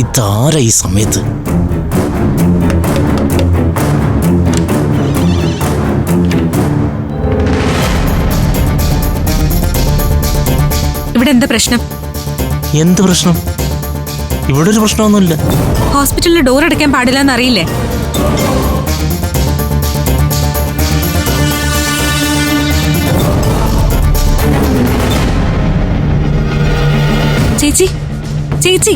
ഇതാരാ ഈ സമയത്ത്? ഇവിടെ എന്താ പ്രശ്നം? എന്ത് പ്രശ്നം? ഇവിടെ ഒരു പ്രശ്നമൊന്നുമില്ല. ഹോസ്പിറ്റലിൽ ഡോർ അടയ്ക്കാൻ പാടില്ല എന്നറിയില്ലേ ചേച്ചി ചേച്ചി.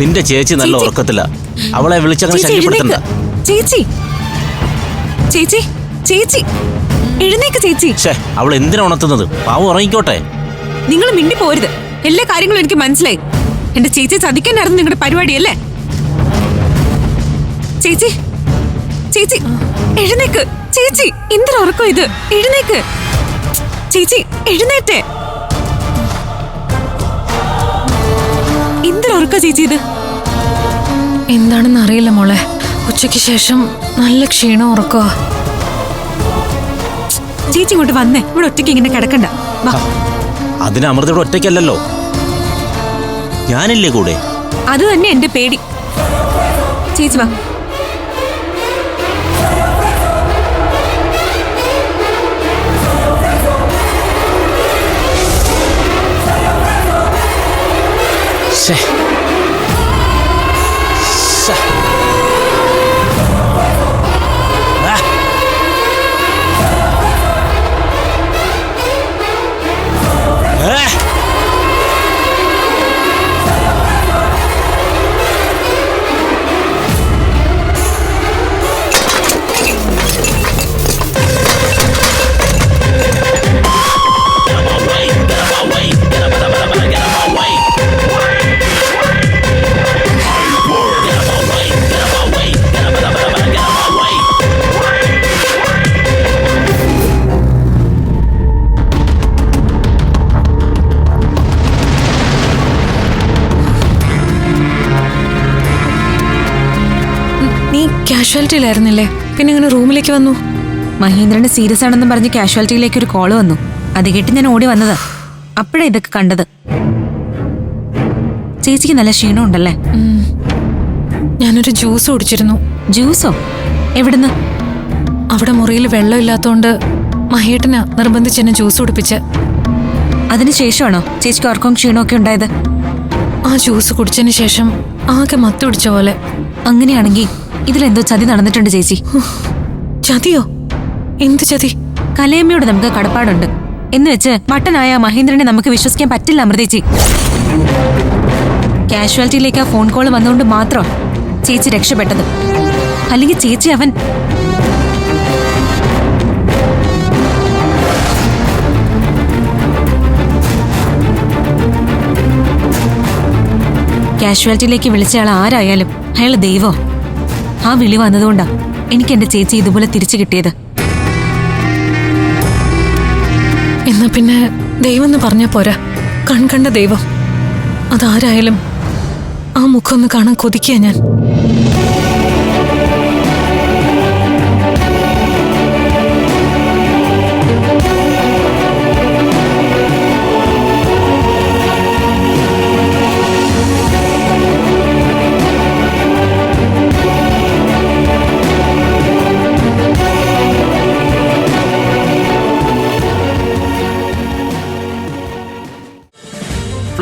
നിന്റെ ചേച്ചി നല്ല ചേച്ചി. ഉറക്കത്തില്ല അവളെ വിളിച്ചങ്ങനെ ചേച്ചി ശല്യപ്പെടുത്തണ്ട. എഴുന്നേക്ക് ചേച്ചി. ചേച്ചി ചേച്ചി. എഴുന്നേക്ക് ചേച്ചി. ഷേ അവൾ എന്തിനാ ഉണർത്തുന്നത്? പാവം ഉറങ്ങിക്കോട്ടെ. നിങ്ങൾ മിണ്ടി പോരുത്. എല്ലാ കാര്യങ്ങളും എനിക്ക് മനസ്സിലായി. എന്റെ ചേച്ചി ചതിക്കാനായിരുന്നു നിങ്ങളുടെ പരിപാടി അല്ലേ? ചേച്ചി ചേച്ചി എഴുന്നേക്ക്. ചേച്ചി എന്തിനാ ഉറക്കം ഇത്? എഴുന്നേക്ക്. ചേച്ചി എഴുന്നേറ്റേ. എന്തിനാ ഉറക്ക ചേച്ചി ഇത്? എന്താണെന്ന് അറിയില്ല മോളെ. ഉച്ചയ്ക്ക് ശേഷം നല്ല ക്ഷീണം ഉറക്കുക ചേച്ചി ഇങ്ങോട്ട് വന്നേ. ഇവിടെ ഒറ്റയ്ക്ക് ഇങ്ങനെ കിടക്കണ്ട. വാ. അതിന് അമൃത ഇവിടെ ഒറ്റയ്ക്കല്ലല്ലോ. ഞാനില്ലേ കൂടെ? അത് തന്നെ എന്റെ പേടി. ചേച്ചി വാ. sé. നീ കാഷ്വാലിറ്റിയിലായിരുന്നില്ലേ പിന്നെ ഇങ്ങനെ റൂമിലേക്ക് വന്നു. മഹേന്ദ്രന് സീരിയസ് ആണെന്ന് പറഞ്ഞ് കാഷ്വാലിറ്റിയിലേക്ക് ഒരു കോൾ വന്നു. അത് കേട്ട് ഞാൻ ഓടി വന്നത്. അപ്പോഴേ ഇതൊക്കെ കണ്ടത്. ചേച്ചിക്ക് നല്ല ക്ഷീണം ഉണ്ടല്ലേ ഞാനൊരു ജ്യൂസ് കുടിച്ചിരുന്നു. ജ്യൂസോ? എവിടുന്ന്? അവിടെ മുറിയിൽ വെള്ളം ഇല്ലാത്തോണ്ട് മഹേട്ടനാ നിർബന്ധിച്ച് എന്നെ ജ്യൂസ് കുടിപ്പിച്ച്. അതിനുശേഷമാണോ ചേച്ചിക്ക് ഓർക്കും ക്ഷീണമൊക്കെ ഉണ്ടായത്? ആ ജ്യൂസ് കുടിച്ചതിന് ശേഷം ആകെ മത്ത് പിടിച്ച പോലെ. അങ്ങനെയാണെങ്കിൽ ഇതിലെന്തോ ചതി നടന്നിട്ടുണ്ട് ചേച്ചി. ചതിയോ? എന്ത് ചതി? കലയമ്മയോട് നമുക്ക് കടപ്പാടുണ്ട്. എന്ന് വെച്ച് മട്ടനായ മഹേന്ദ്രനെ നമുക്ക് വിശ്വസിക്കാൻ പറ്റില്ല അമൃതേച്ചി കാഷ്വാലിറ്റിയിലേക്ക് ആ ഫോൺ കോൾ വന്നുകൊണ്ട് മാത്രം ചേച്ചി രക്ഷപ്പെട്ടത്. അല്ലെങ്കിൽ ചേച്ചി അവൻ കാഷ്വാലിറ്റിയിലേക്ക് വിളിച്ചയാൾ ആരായാലും അയാൾ ദൈവോ. ആ വിളി വന്നതുകൊണ്ടാ എനിക്ക് എന്റെ ചേച്ചി ഇതുപോലെ തിരിച്ചു കിട്ടിയത്. എന്നാ പിന്നെ ദൈവം എന്ന് പറഞ്ഞാ പോരാ. കൺകണ്ട ദൈവം. അതാരായാലും ആ മുഖം ഒന്ന് കാണാൻ കൊതിക്കുക ഞാൻ.